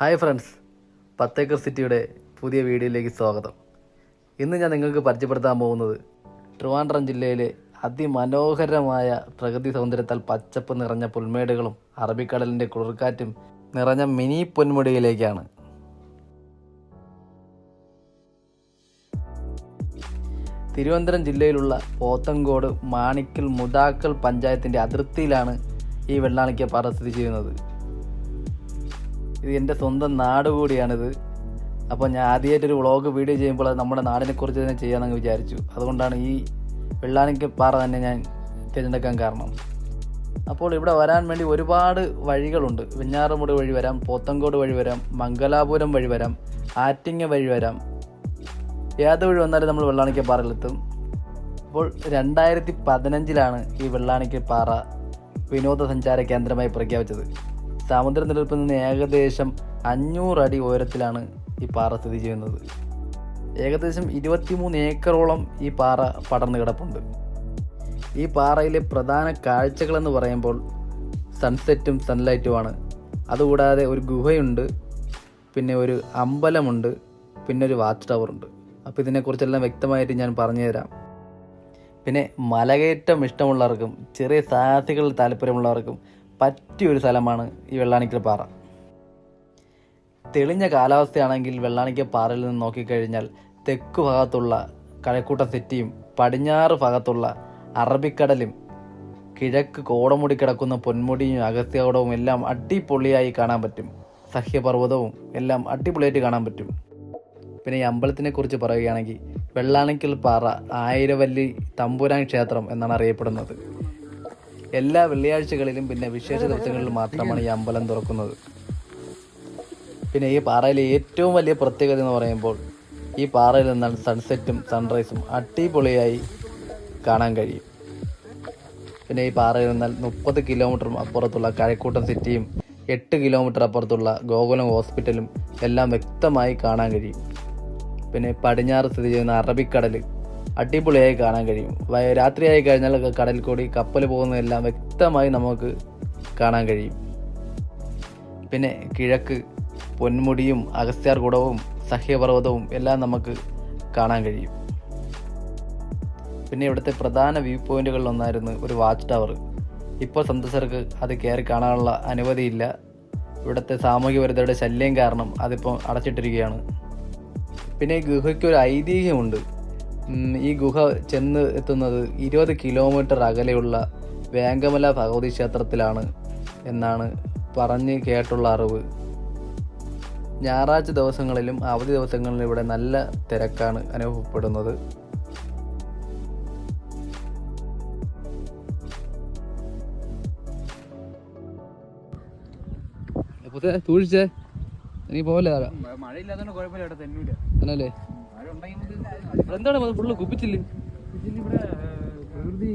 Hi friends. പത്തേക്കർ സിറ്റിയുടെ പുതിയ വീഡിയോയിലേക്ക് സ്വാഗതം. ഇന്ന് ഞാൻ നിങ്ങൾക്ക് പരിചയപ്പെടുത്താൻ പോകുന്നത് ട്രിവാൻഡ്രം ജില്ലയിലെ അതിമനോഹരമായ പ്രകൃതി സൗന്ദര്യത്താൽ പച്ചപ്പ് നിറഞ്ഞ പുൽമേടുകളും അറബിക്കടലിന്റെ കുളിർക്കാറ്റും നിറഞ്ഞ മിനി പൊന്മുടിയിലേക്കാണ്. തിരുവനന്തപുരം ജില്ലയിലുള്ള പോത്തങ്കോട് മാണിക്കൽ മുതാക്കൽ പഞ്ചായത്തിന്റെ അതിർത്തിയിലാണ് ഈ വെള്ളാണിക്കപ്പാറ സ്ഥിതി ചെയ്യുന്നത്. ഇത് എന്റെ സ്വന്തം നാട് കൂടിയാണിത്. അപ്പോൾ ഞാൻ ആദ്യമായിട്ടൊരു വ്ളോഗ് വീഡിയോ ചെയ്യുമ്പോൾ അത് നമ്മുടെ നാടിനെക്കുറിച്ച് തന്നെ ചെയ്യാമെന്ന് വിചാരിച്ചു. അതുകൊണ്ടാണ് ഈ വെള്ളാണിക്കപ്പാറ തന്നെ ഞാൻ തിരഞ്ഞെടുക്കാൻ കാരണം. അപ്പോൾ ഇവിടെ വരാൻ വേണ്ടി ഒരുപാട് വഴികളുണ്ട്. വെഞ്ഞാറമൂട് വഴി വരാം പോത്തങ്കോട് വഴി വരാം മംഗലാപുരം വഴി വരാം ആറ്റിങ്ങ വഴി വരാം. ഏത് വഴി വന്നാലും നമ്മൾ വെള്ളാണിക്കപ്പാറയിലെത്തും അപ്പോൾ രണ്ടായിരത്തി പതിനഞ്ചിലാണ് ഈ വെള്ളാണിക്കപ്പാറ വിനോദസഞ്ചാര കേന്ദ്രമായി പ്രഖ്യാപിച്ചത്. സമുദ്രനിരപ്പിൽ നിന്ന് ഏകദേശം അഞ്ഞൂറടി ഉയരത്തിലാണ് ഈ പാറ സ്ഥിതി ചെയ്യുന്നത്. ഏകദേശം ഇരുപത്തിമൂന്ന് ഏക്കറോളം ഈ പാറ പടർന്നു കിടപ്പുണ്ട്. ഈ പാറയിലെ പ്രധാന കാഴ്ചകളെന്ന് പറയുമ്പോൾ സൺസെറ്റും സൺലൈറ്റുമാണ് അതുകൂടാതെ ഒരു ഗുഹയുണ്ട് പിന്നെ ഒരു അമ്പലമുണ്ട് പിന്നെ ഒരു വാച്ച് ടവറുണ്ട് അപ്പോൾ ഇതിനെക്കുറിച്ചെല്ലാം വ്യക്തമായിട്ട് ഞാൻ പറഞ്ഞുതരാം. പിന്നെ മലകയറ്റം ഇഷ്ടമുള്ളവർക്കും ചെറിയ സാഹസികളിൽ താല്പര്യമുള്ളവർക്കും പറ്റിയൊരു സ്ഥലമാണ് ഈ വെള്ളാണിക്കൽ പാറ. തെളിഞ്ഞ കാലാവസ്ഥയാണെങ്കിൽ വെള്ളാണിക്കൽ പാറയിൽ നിന്ന് നോക്കിക്കഴിഞ്ഞാൽ തെക്ക് ഭാഗത്തുള്ള കഴക്കൂട്ട സിറ്റിയും പടിഞ്ഞാറ് ഭാഗത്തുള്ള അറബിക്കടലും കിഴക്ക് കോടമുടി കിടക്കുന്ന പൊന്മുടിയും അഗസ്ത്യകോടവും എല്ലാം അടിപൊളിയായി കാണാൻ പറ്റും. സഹ്യപർവതവും എല്ലാം അടിപൊളിയായിട്ട് കാണാൻ പറ്റും. പിന്നെ ഈ അമ്പലത്തിനെ കുറിച്ച് പറയുകയാണെങ്കിൽ വെള്ളാണിക്കൽ പാറ ആയിരവല്ലി തമ്പുരാൻ ക്ഷേത്രം എന്നാണ് അറിയപ്പെടുന്നത്. എല്ലാ വെള്ളിയാഴ്ചകളിലും പിന്നെ വിശേഷ ദിവസങ്ങളിലും മാത്രമാണ് ഈ അമ്പലം തുറക്കുന്നത്. പിന്നെ ഈ പാറയിലെ ഏറ്റവും വലിയ പ്രത്യേകത എന്ന് പറയുമ്പോൾ ഈ പാറയിൽ നിന്നാണ് സൺസെറ്റും സൺറൈസും അടിപൊളിയായി കാണാൻ കഴിയും. പിന്നെ ഈ പാറയിൽ നിന്നാൽ മുപ്പത് കിലോമീറ്റർ അപ്പുറത്തുള്ള കഴക്കൂട്ടം സിറ്റിയും എട്ട് കിലോമീറ്റർ അപ്പുറത്തുള്ള ഗോകുലം ഹോസ്പിറ്റലും എല്ലാം വ്യക്തമായി കാണാൻ കഴിയും. പിന്നെ പടിഞ്ഞാറ് സ്ഥിതി ചെയ്യുന്ന അറബിക്കടൽ അടിപൊളിയായി കാണാൻ കഴിയും. രാത്രിയായി കഴിഞ്ഞാൽ കടൽ കൂടി കപ്പൽ പോകുന്നതെല്ലാം വ്യക്തമായി നമുക്ക് കാണാൻ കഴിയും. പിന്നെ കിഴക്ക് പൊന്മുടിയും അഗസ്ത്യാർകുടവും സഹ്യപർവതവും എല്ലാം നമുക്ക് കാണാൻ കഴിയും. പിന്നെ ഇവിടുത്തെ പ്രധാന വ്യൂ പോയിന്റുകളിൽ ഒന്നായിരുന്നു ഒരു വാച്ച് ടവർ. ഇപ്പോൾ സന്ദർശകർക്ക് അത് കയറി കാണാനുള്ള അനുമതിയില്ല. ഇവിടുത്തെ സാമൂഹ്യ വിരുദ്ധരുടെ ശല്യം കാരണം അതിപ്പോൾ അടച്ചിട്ടിരിക്കുകയാണ്. പിന്നെ ഗുഹയ്ക്ക് ഒരു ഐതിഹ്യമുണ്ട്. ഈ ഗുഹ ചെന്ന് എത്തുന്നത് ഇരുപത് കിലോമീറ്റർ അകലെയുള്ള വേങ്കമല ഭഗവതി ക്ഷേത്രത്തിലാണ് എന്നാണ് പറഞ്ഞ് കേട്ടുള്ള അറിവ് ഞായറാഴ്ച ദിവസങ്ങളിലും അവധി ദിവസങ്ങളിലും ഇവിടെ നല്ല തിരക്കാണ് അനുഭവപ്പെടുന്നത് തൂഴിച്ചേ നീ പോലെ മഴയില്ലാത്തതുകൊണ്ട് കുഴപ്പമില്ല ഇവിടെ തെന്നൂല എന്താണ് ഫുള്ള് കുപ്പിച്ചില്ല? ഇവിടെ പ്രകൃതി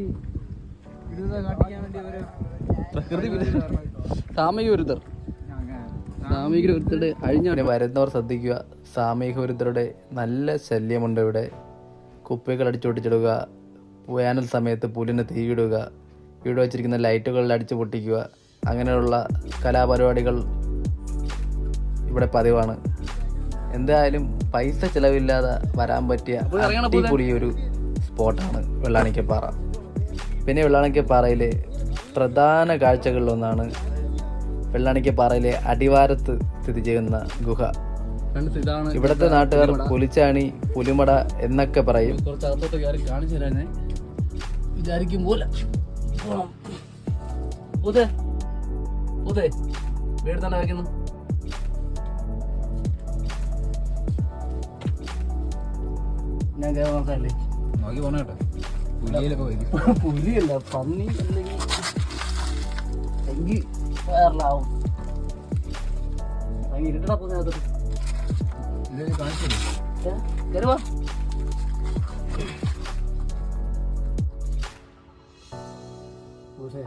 വിരുദ്ധ കാട്ടിക്കാൻ വേണ്ടി പ്രകൃതി സാമൂഹിക വിരുദ്ധർ. സാമൂഹിക വിരുദ്ധരുടെ അഴിഞ്ഞ വരുന്നവർ ശ്രദ്ധിക്കുക സാമൂഹിക വിരുദ്ധരുടെ നല്ല ശല്യമുണ്ട് ഇവിടെ. കുപ്പികൾ അടിച്ചൊട്ടിച്ചിടുക വേനൽ സമയത്ത് പുലിനെ തീയിടുക ഇവിടെ വെച്ചിരിക്കുന്ന ലൈറ്റുകളിൽ അടിച്ചു പൊട്ടിക്കുക അങ്ങനെയുള്ള കലാപരിപാടികൾ ഇവിടെ പതിവാണ്. എന്തായാലും പൈസ ചിലവില്ലാതെ വരാൻ പറ്റിയ അടിപൊളി ഒരു സ്പോട്ടാണ് വെള്ളാണിക്കപ്പാറ. പിന്നെ വെള്ളാണിക്കപ്പാറയിലെ പ്രധാന കാഴ്ചകളിലൊന്നാണ് വെള്ളാണിക്കപ്പാറയിലെ അടിവാരത്ത് സ്ഥിതി ചെയ്യുന്ന ഗുഹ. ഇവിടുത്തെ നാട്ടുകാർ പുലിച്ചാണി പുലിമട എന്നൊക്കെ പറയും. കുറച്ച് അകത്തോട്ട് വിചാരിക്കും പോലെ ഉദേ ഉദേ വീട് തന്നെ ഞാൻ കയറി നോക്കാല്ലേ നോക്കി പോണ കേട്ടോ. പുലിയിലൊക്കെ വരും പുലിയല്ല പന്നി അല്ലെങ്കിൽ ഇരുട്ടടാ പോകുന്നത് ഇത് കാണിച്ചു കയറുവാ പക്ഷേ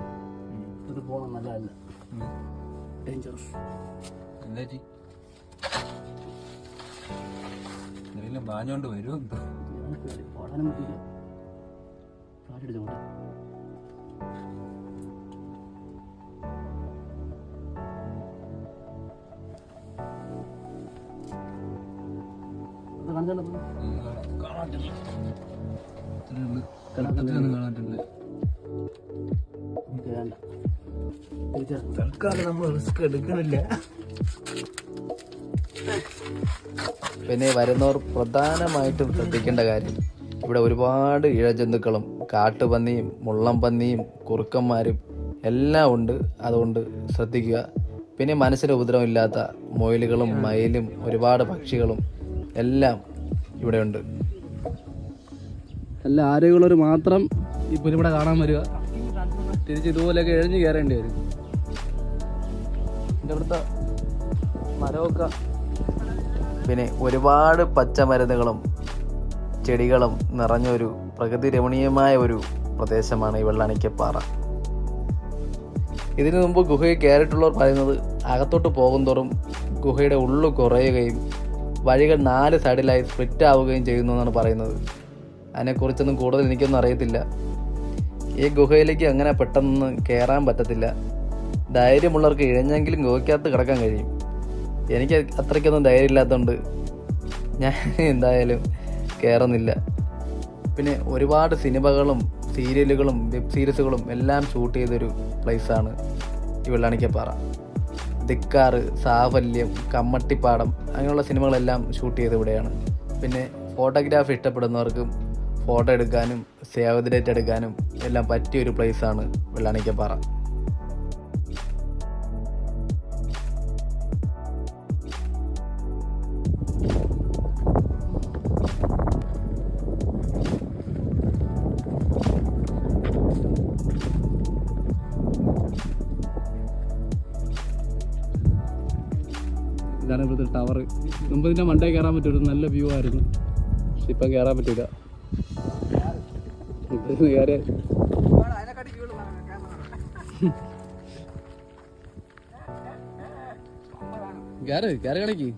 ഇത് പോണം നല്ലതല്ല. ഡേഞ്ചറസ് എന്താ? നമുക്ക് വേണ്ടി പാടാനും പറ്റിയില്ല കാറ്റടിച്ചോട്ടെ തൽക്കാലം നമ്മൾ റിസ്ക് എടുക്കണില്ല. പിന്നെ വരുന്നവർ പ്രധാനമായിട്ടും ശ്രദ്ധിക്കേണ്ട കാര്യം ഇവിടെ ഒരുപാട് ഇഴജന്തുക്കളും കാട്ടുപന്നിയും മുള്ളം പന്നിയും കുറുക്കന്മാരും എല്ലാം ഉണ്ട്. അതുകൊണ്ട് ശ്രദ്ധിക്കുക. പിന്നെ മനസ്സിന് ഉപദ്രവമില്ലാത്ത മൊയിലുകളും മയിലും ഒരുപാട് പക്ഷികളും എല്ലാം ഇവിടെ ഉണ്ട്. നല്ല ആരോഗ്യമുള്ളവർ മാത്രം ഈ പുലിവിടെ കാണാൻ വരിക. തിരിച്ച് ഇതുപോലെയൊക്കെ എഴഞ്ഞു കയറേണ്ടി വരും. എന്റെ ഇവിടുത്തെ മരമൊക്കെ പിന്നെ ഒരുപാട് പച്ചമരുന്നുകളും ചെടികളും നിറഞ്ഞൊരു പ്രകൃതി രമണീയമായ ഒരു പ്രദേശമാണ് ഈ വെള്ളാണിക്കപ്പാറ. ഇതിനു മുമ്പ് ഗുഹയിൽ കയറിയിട്ടുള്ളവർ പറയുന്നത് അകത്തോട്ട് പോകുന്തോറും ഗുഹയുടെ ഉള്ളു കുറയുകയും വഴികൾ നാല് സൈഡിലായി സ്പ്ലിറ്റ് ആവുകയും ചെയ്യുന്നു എന്നാണ് പറയുന്നത്. അതിനെക്കുറിച്ചൊന്നും കൂടുതൽ എനിക്കൊന്നും അറിയത്തില്ല. ഈ ഗുഹയിലേക്ക് അങ്ങനെ പെട്ടെന്ന് കയറാൻ പറ്റത്തില്ല. ധൈര്യമുള്ളവർക്ക് ഇഴഞ്ഞെങ്കിലും ഗുഹയ്ക്കകത്ത് കിടക്കാൻ കഴിയും. എനിക്ക് അത്രയ്ക്കൊന്നും ധൈര്യം ഇല്ലാത്തതുകൊണ്ട് ഞാൻ എന്തായാലും കയറുന്നില്ല പിന്നെ ഒരുപാട് സിനിമകളും സീരിയലുകളും വെബ് സീരീസുകളും എല്ലാം ഷൂട്ട് ചെയ്തൊരു പ്ലേസാണ് ഈ വെള്ളാണിക്കപ്പാറ. ധിക്കാറ് സാഫല്യം കമ്മട്ടിപ്പാടം അങ്ങനെയുള്ള സിനിമകളെല്ലാം ഷൂട്ട് ചെയ്ത് ഇവിടെയാണ്. പിന്നെ ഫോട്ടോഗ്രാഫി ഇഷ്ടപ്പെടുന്നവർക്കും ഫോട്ടോ എടുക്കാനും സേവ് ദ ഡേറ്റ് എടുക്കാനും എല്ലാം പറ്റിയ ഒരു പ്ലേസാണ് വെള്ളാണിക്കപ്പാറ. ഇതാണ് ഇവിടുത്തെ ടവർ മുമ്പ് ഇതിന്റെ മണ്ടേ കയറാൻ പറ്റൂ നല്ല വ്യൂ ആയിരുന്നു. പക്ഷെ ഇപ്പം കയറാൻ പറ്റില്ല ഇപ്പം കയറിയ കയറ് കയറി കളിക്ക്.